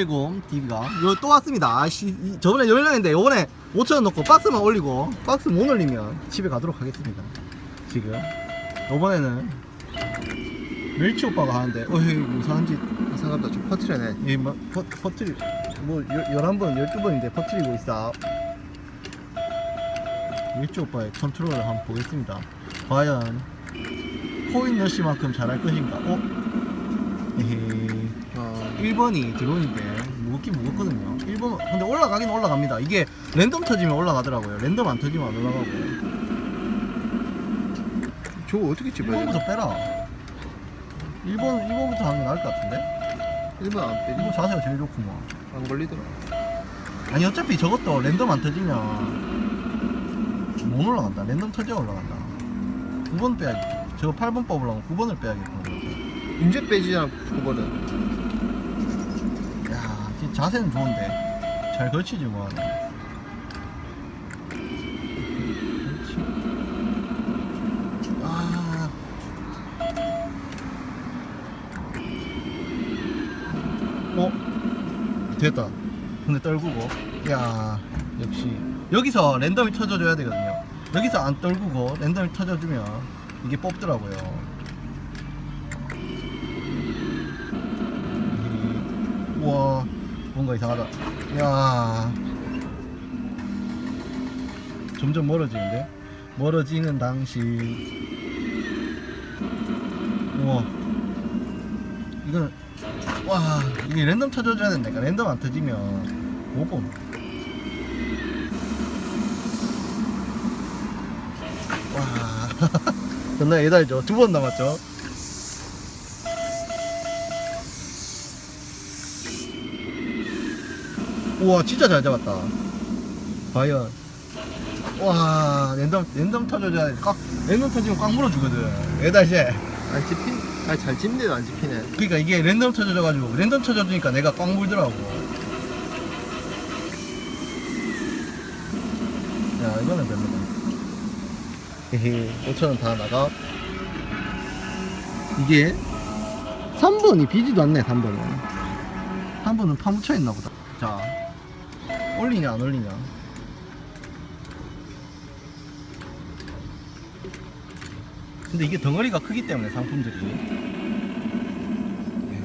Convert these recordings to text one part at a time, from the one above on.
텔리곰 DB가. 이거 또 왔습니다. 아씨 이- 저번에 열렸는데 요번에 5천원 넣고 박스만 올리고 박스 못 올리면 집에 가도록 하겠습니다. 지금. 요번에는 멸치 오빠가 하는데 어이 이상한 짓 생각보다 좀 퍼트려네. 이 뭐, 퍼, 퍼트리 뭐 열- 11번 12번인데 퍼트리고 있어. 멸치 오빠의 컨트롤을 한번 보겠습니다. 과연 코인 러시만큼 잘할 것인가? 어? 에헤이. 어, 1번이 드론인데 무겁긴 무겁거든요. 1번 근데 올라가긴 올라갑니다. 이게 랜덤 터지면 올라가더라고요. 랜덤 안 터지면 안 올라가고. 저거 어떻게 집어야? 돼? 1번부터 빼라. 1번, 1번부터 하는 게 나을 것 같은데? 1번 안 1번 빼지? 자세가 제일 좋구만 안 걸리더라. 아니 어차피 저것도 랜덤 안 터지면 못 올라간다. 랜덤 터져야 올라간다. 9번 빼야지. 저거 8번 뽑으려면 9번을 빼야겠구나 문제 빼지잖아, 그거는. 자세는 좋은데. 잘 걸치지 그렇지 아. 어? 됐다. 근데 떨구고. 야 역시. 여기서 랜덤이 터져줘야 되거든요. 여기서 안 떨구고 랜덤이 터져주면 이게 뽑더라고요 이- 우와 뭔가 이상하다. 야. 점점 멀어지는데? 멀어지는 당시 우와. 이거는 와 이게 랜덤 터져줘야 된다니까. 랜덤 안 터지면. 못 봄. 와. 존나 예달죠? 두 번 남았죠 우와 진짜 잘 잡았다 과연 와 랜덤 랜덤 터져줘야 돼. 꽉 랜덤 터지면 꽉 물어주거든 예달씨 안 집힌? 아니, 잘 집는데도 안 집히네. 그러니까 이게 랜덤 터져져가지고 랜덤 터져주니까 내가 꽉 물더라고. 야 이거는 별로다. 헤헤 5천원 다 나가. 이게 3번이 비지도 않네 3번은. 3번은 파묻혀 있나 보다. 자 올리냐 안 올리냐. 근데 이게 덩어리가 크기 때문에 상품들이. 예.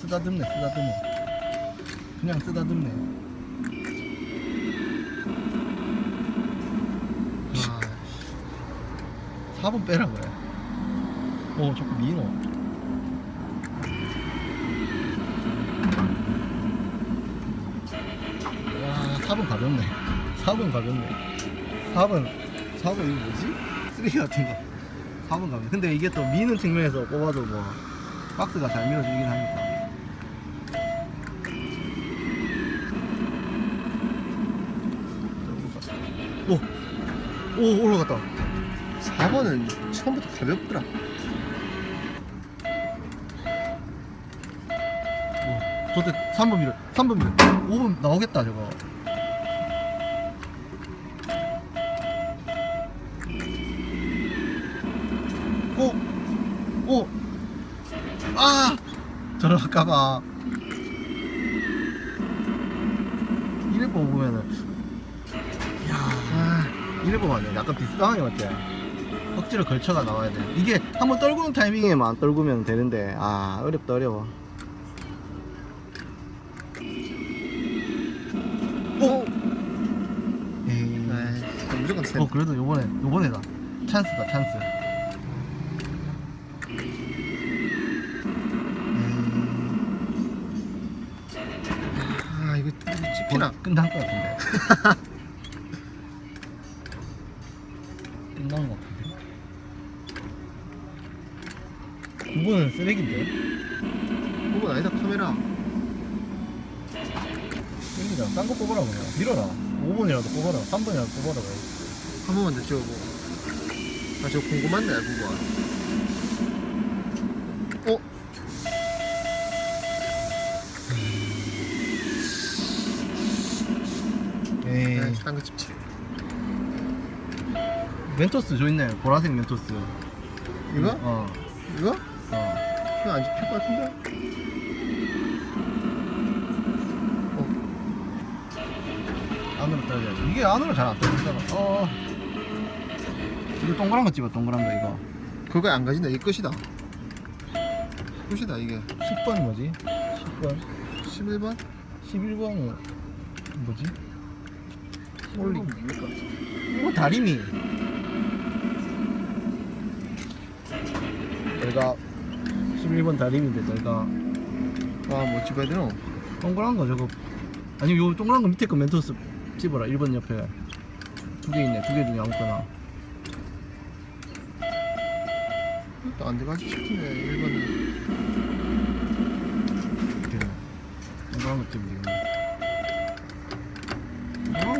쓰다듬네 쓰다듬어. 그냥 쓰다듬네. 아, 4번 빼라 그래. 어 자꾸 미노 와 4번 가볍네. 4번 가볍네. 4번 4번 이거 뭐지? 쓰레기 같은 거. 4번 가볍네 근데 이게 또 미는 측면에서 뽑아도 뭐 박스가 잘 밀어주긴 하니까. 오! 오 올라갔다. 4번은 처음부터 가볍더라. 오, 저때 3번 밀어 3번 밀어. 5번 나오겠다 저거 저럴까봐 이래 보면은 야 아, 이래 보면 약간 비슷하게 맞지? 억지로 걸쳐가 나와야 돼 이게 한번 떨구는 타이밍에만 안 떨구면 되는데 아 어렵다 어려워 오! 에이 아이, 무조건 세. 어 그래도 요번에 요번에다 찬스다 찬스 집히나? 끝난 것 같은데 끝난 것 같은데 9번은 쓰레기인데 5번 아니다, 카메라. 쓰레기다 딴거 뽑아라 그냥 밀어라 5번이라도 뽑아라 3번이라도 뽑아라 그래. 한 번만 더 찍어보고. 아, 저 궁금한데, 그거. 어? 딴거 집지 멘토스 저 있네 보라색 멘토스 이거? 어, 이거? 어. 이거 안 집힐 것 같은데? 어. 안으로 떨어져야지 이게 안으로 잘 안 떨어지잖아 어 이거 동그란 거 찍어 동그란 거 이거 그거 안 가진다 이게 끝이다 끝이다 이게 10번이 뭐지? 10번 11번? 11번은 뭐지? 올리 이거 다리미. 내가 11번 다리미인데 내가 아뭐 집어야 되노? 동그란 거 저거. 아니 요 동그란 거 밑에 거 멘토스 집어라 1번 옆에. 두 개 있네 두 개 중에 아무거나. 또안 들어가지 싶은데 1번은. 이렇게 동그란 거이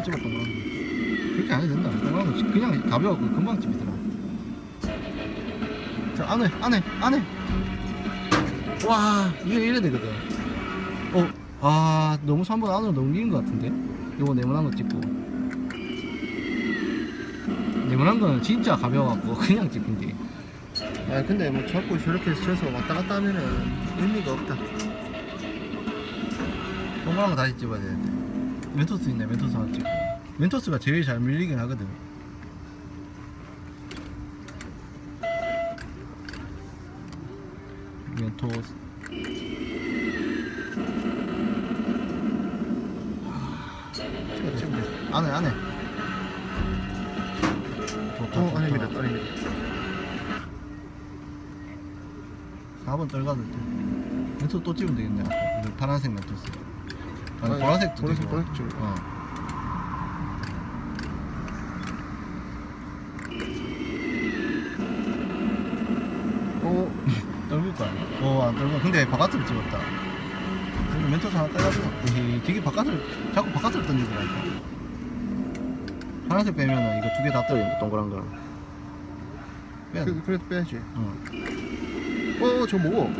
동그란 거 그렇게 안 해도 된다. 집- 그냥 가벼워갖고 금방 집이더라 자 안에 안에 안에. 와 이게 이래 되거든. 어, 아 너무 3번 안으로 너무 미는 것 같은데? 요거 네모난 거 찍고. 네모난 거는 진짜 가벼워갖고 그냥 찍힌디 아 근데 뭐 자꾸 저렇게 쳐서 왔다 갔다 하면은 의미가 없다. 동그란 거 다시 찍어야 되는데 멘토스 있네 멘토스 하나 찍고 멘토스가 제일 잘 밀리긴 하거든. 멘토스. 찍어 찍어 안에 안에 좋다 어 안에 밀었다 4번 떨가도 돼. 멘토스 또 찍으면 되겠네 이거 파란색 멘토스 아니 보라색도 보라색, 되고 보라색 찍어. 어. 어 떨굴 거 아니야? 어, 안 떨고. 근데 바깥으로 찍었다. 근데 멘토스 하나 따가지고. 에이, 되게 바깥을, 자꾸 바깥으로 던지더라니까. 하나씩 빼면은 이거 두 개 다 떨어진다, 동그란 거랑. 빼야 돼. 그, 그래도 빼야지 어, 어 저 뭐고?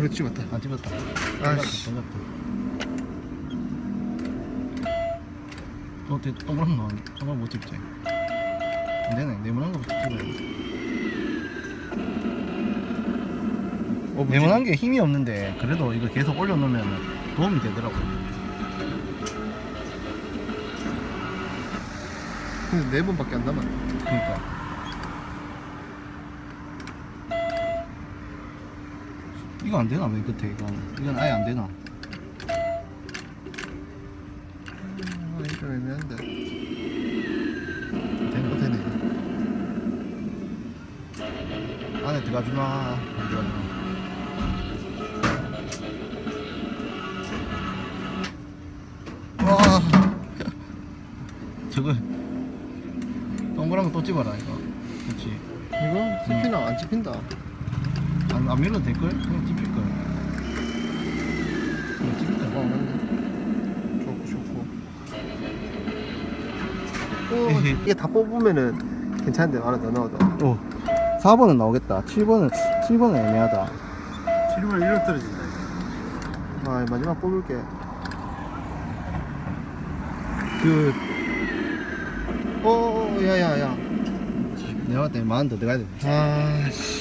어 그래도 찍었다 안 집었다. 아이씨. 던졌다. 어, 대, 동그란 거, 동그란 못 집지. 안 되네. 네모난 거부터 찍어야 돼. 어, 뭐지? 네모난 게 힘이 없는데, 그래도 이거 계속 올려놓으면 도움이 되더라고. 근데 네 번밖에 안 남았네 그니까. 이거 안 되나? 맨 끝에 이거. 이건 아예 안 되나? 아 이거 애매한데? 어 되네 안에 들어가 주마. 안 들어가 주마. 와. 저거 동그란 거 또 집어라 이거. 그렇지. 이거 스피너 안 찍힌다 안, 안 밀어도 될 걸? 그냥 집힐 걸. 그냥 집힐 어 걸. 좋고 좋고 어 에헤. 이게 다 뽑으면은 괜찮은데 하나 더 넣어도 오. 4번은 나오겠다. 7번은 7번은 애매하다. 7번 1로 떨어진다 아 마지막 뽑을게 그어 야야야 내가 봤을 때 만원 더 들어가야 돼. 아씨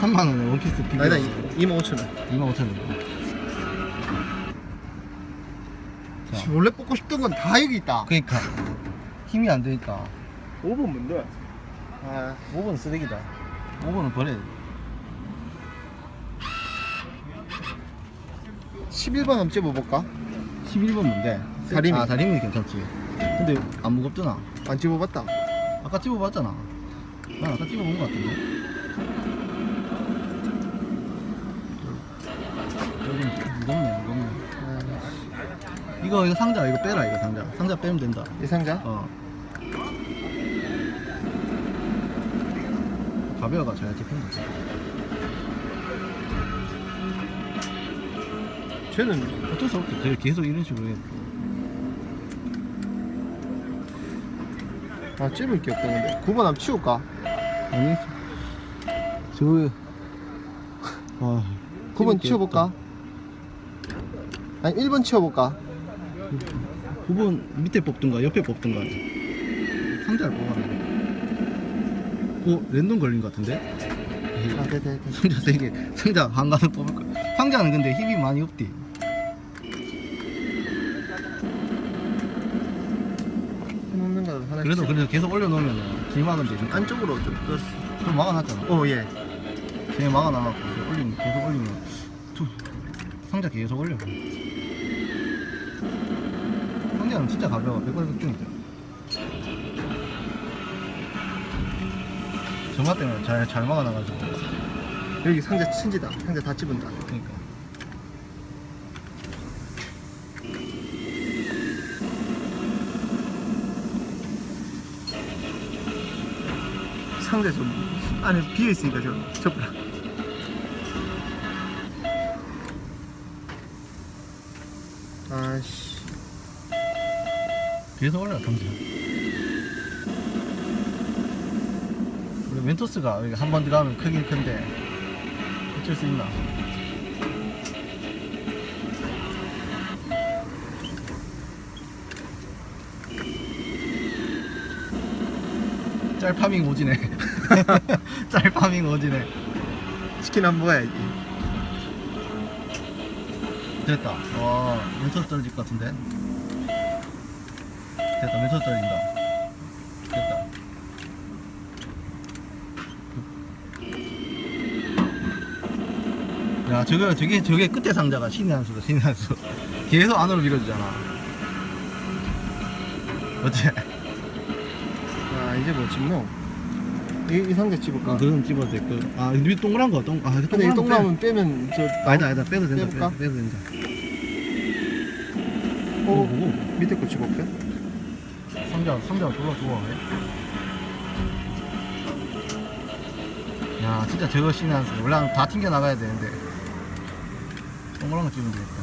3만 원에 원피스 비교. 아니다 25,000원 2만 5천 원. 자, 원래 뽑고 싶던 건 다 여기 있다 그러니까 힘이 안 되니까 5번 뭔데? 아 5번 쓰레기다. 5번은 버려야 돼. 11번 한번 찍어볼까? 11번 뭔데? 다리미. 아 다리미 괜찮지. 근데 안 무겁잖아. 안 찍어봤다 아까 찍어봤잖아. 난 아까 찍어본 것 같은데. 이거 이거 상자 이거 빼라 이거 상자. 상자 빼면 된다. 이 상자? 어. 가벼워가 잘 찍힌다. 쟤는 어쩔 수 없지. 쟤 계속 이런 식으로 해. 아 찝을 게 없다 근데 9번 한번 치울까? 아니, 저, 아, 9번 치워볼까? 아니 1번 치워볼까? 9번 밑에 뽑든가 옆에 뽑든가 상자를 뽑아라 오 어, 랜덤 걸린 것 같은데? 아 네네 상자 3개. 상자 한 가득 뽑을까 상자는 근데 힘이 많이 없디. 그래도 그래도 계속 올려놓으면 길막은 되지 안쪽으로 좀 끌었어. 그럼 막아놨잖아. 어예. 그냥 막아놔갖고 올리면 계속 올리면 두- 상자 계속 올려. 상자는 진짜 가벼워 100발백중이죠 점화 때문에 잘, 잘 막아놔가지고 여기 상자 천지다. 상자 다 집은다. 그러니까 상자 좀 안에 비어 있으니까 저 접라. 아씨. 계속 올려 상자 우리 멘토스가 여기 한번 들어가면 크긴 큰데 어쩔 수 있나? 짤파밍 오지네. 짤파밍 오지네. 치킨 한번 먹어야지. 됐다. 와 멘토스 떨어질 것 같은데 됐다 멘토스 떨어진다 됐다 야 저거 저게 저게 끝에 상자가 신의 한 수다 신의 한수 계속 안으로 밀어주잖아 어째 아 이제 뭐 집노? 이, 이 상자 집을까? 그럼 집어도 될거 아 위 동그란 거 동 아 근데 이 동그란 거 빼. 똥나면 빼면 저 아니다 아니다 빼도 된다 빼볼까? 빼도, 된다 어, 뭐 보고 밑에 거 집어볼게. 상자 상자가 졸라 좋아 야 진짜 저거 신의 한수 원래 다 튕겨 나가야 되는데 동그란 거 찍으면 되겠다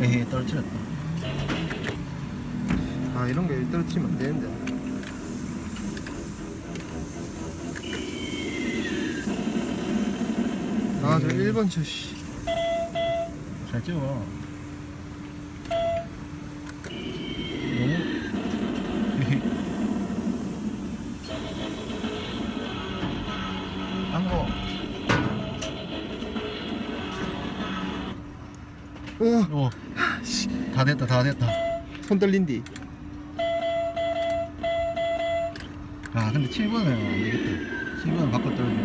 에헤 떨어뜨렸다 아 이런 게 떨어뜨리면 안 되는데. 아저 음. 1번 저 씨. 잘 찍어 됐다, 다 됐다. 손 떨린디. 아, 근데 7번은 안 되겠다. 7번은 바꿔 떨어지고.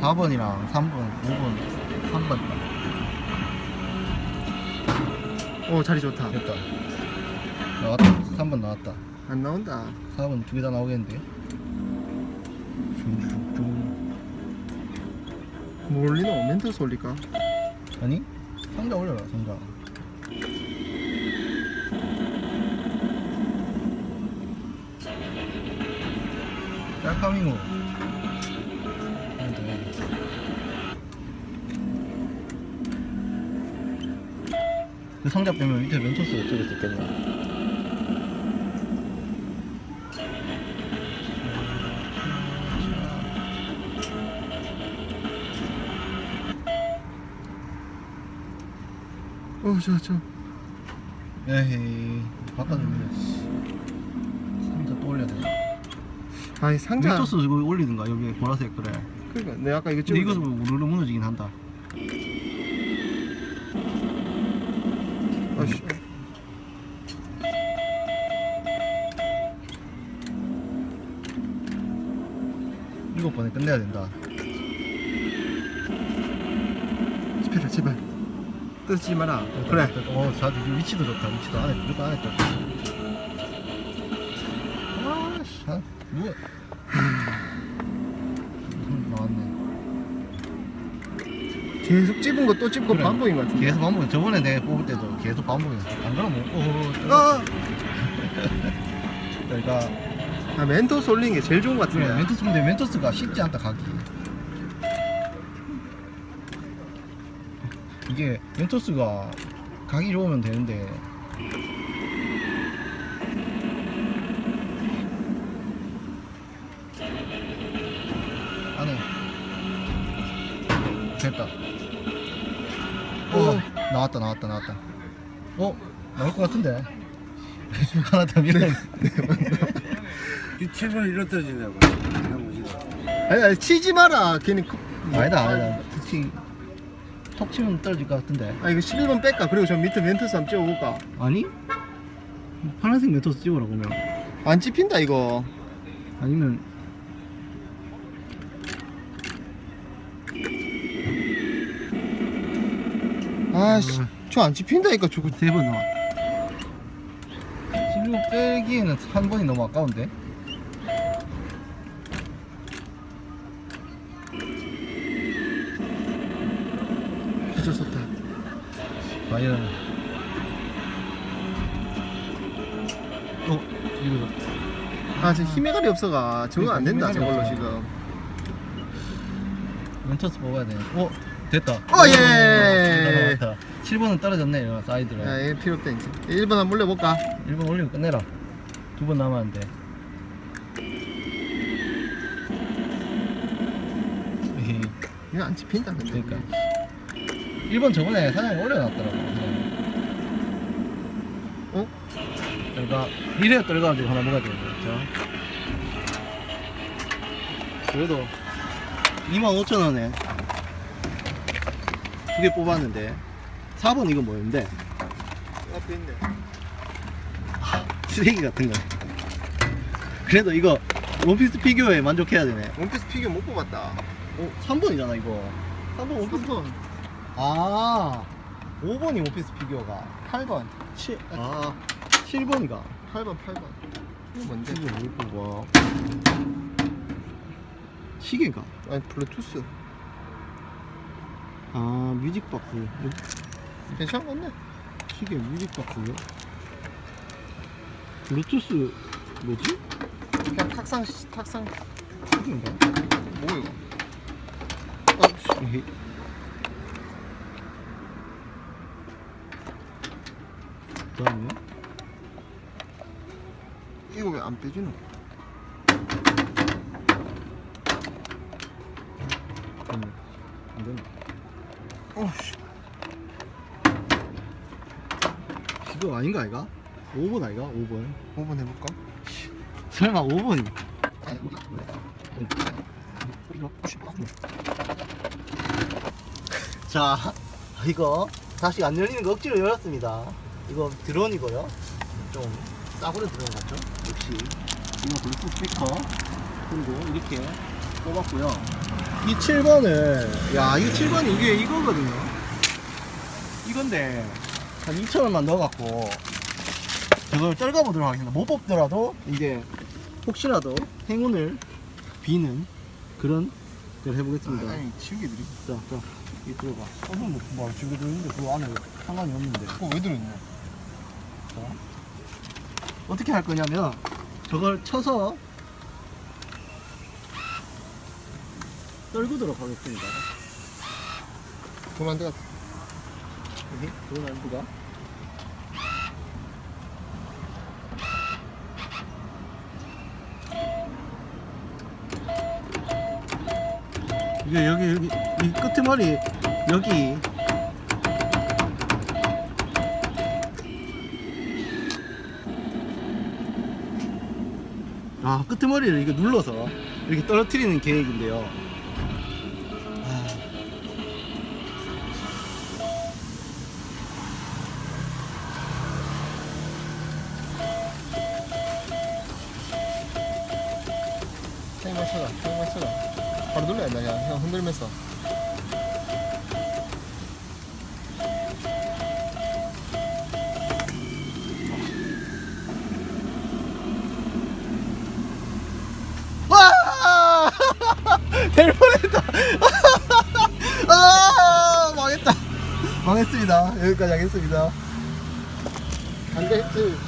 4번이랑 3번, 5번, 3번 있다. 어 자리 좋다. 됐다. 나왔다. 3번 나왔다. 안 나온다. 4번 두 개 다 나오겠는데? 쭉, 뭐? 멘토스 올릴까? 쭉. 아니? 상자 올려라, 상자. 돼. 그 상자 빼면 밑에 멘토스가 찍을 수 있겠네. 어저 저. 에헤이, 바꿔줍니다. 씨. 상자 또 올려야 되나? 아이 상자. 멘토스 이거 올리든가, 여기 보라색 그래. 그러니까 내가 아까 이거 근데 찍어. 이거 우르르 무너지긴 한다. 아 씨. 일곱 번에 끝내야 된다. 스피드 제발. 떨어지지 마라. 그래. 어, 자, 위치도 좋다. 위치도 안에, 무조건 안에. 아, 음, 나왔네. 계속 찝은 거 또 찝고 그래. 반복인 것 같은데. 계속 반복이 저번에 내가 뽑을 때도 계속 반복이었어. 안 그러면, 오, 아, 그러니까, 아 멘토스 올리는 게 제일 좋은 것 같은데. 그래, 멘토스, 근데 멘토스가 쉽지 않다, 가기. 이게, 멘토스가 가기 좋으면 되는데, 나왔다, 나왔다, 나왔다. 어, 나올 것 같은데. 하나 더 밀어. 이 7번 이로 떨어진다고. 나머지가. 아니, 아니 치지 마라. 괜히 그- 아니다, 아니다. 특히 톡 치면 떨어질 것 같은데 아 이거 11번 뺄까? 그리고 저 밑에 멘토스 한번 찍어볼까? 아니? 파란색 멘토스 찍어라 그러면 안 찝힌다 이거 아니면 아씨 저안 찝힌다니까 저거 세번 나와. 실로 빼기에는 한 번이 너무 아까운데? 수 없다. 과연. 어? 이거 아 지금 힘의 갈이 없어가. 저거 안 된다 저걸로. 지금. 멘토스 뽑아야 돼. 어? 됐다. 어, 예. 7번은 떨어졌네 이거 사이드로. 야, 얘 필요 없다 이제 1번 한번 물려볼까? 1번 올리고 끝내라. 두 번 남았는데. 이거 안 찝힌다 근데. 그러니까. 1번 저번에 사장이 올려놨더라고 어? 떨가 이래야 떨가지고 하나 먹어야 되는 거죠 그래도 25,000원에 두 개 뽑았는데. 4번 이거 뭐였는데? 앞에 있네. 쓰레기 같은 거. 그래도 이거 원피스 피규어에 만족해야 되네. 원피스 피규어 못 뽑았다. 어, 3번이잖아 이거. 3번 원피스 3번. 아 5번이 원피스 피규어가. 8번. 7, 아 7번이가? 8번 8번. 이거 뭔데? 이거 뭘 뽑아. 시계가? 아니 블루투스 아 뮤직박스 괜찮은 건데 시계 뮤직박스요? 블루투스 뭐지? 그냥 탁상 탁상 시계인가? 뭐야 이거 에헤이. 그다음에 이거 왜 안 빼지노? 잠깐만 안 되나? 어씨 이거 아닌가 아이가? 5번 아이가? 5번 5번 해볼까? 설마 5번이 아니 자 이거 다시 안 열리는 거 억지로 열었습니다. 이거 드론이고요. 좀 싸구려 드론 같죠? 역시. 이거 블루투스 스피커. 그리고 이렇게 뽑았고요. 이 7번을 야이 7번이 이게 이거거든요. 이건데 한 2천원만 넣어갖고 저걸 떨가보도록 하겠습니다. 못 뽑더라도 이제 혹시라도 행운을 비는 그런 걸 해보겠습니다. 아니 지우개들이. 자, 자, 이 들어봐. 어떤 뭐, 뭐, 지금 들어있는데 그 안에 상관이 없는데. 그거 왜 들어있냐 어떻게 할 거냐면, 저걸 쳐서 떨구도록 하겠습니다. 돈안 들어갔다 여기, 그건 안드가 이게 여기, 여기, 이 끄트머리, 여기. 아, 끄트머리를 이거 눌러서 이렇게 떨어뜨리는 계획인데요. 바로 눌러야 돼 그냥 형 흔들면서 와! 될 뻔했다. 아, 망했다. 망했습니다. 여기까지 하겠습니다. 안돼 그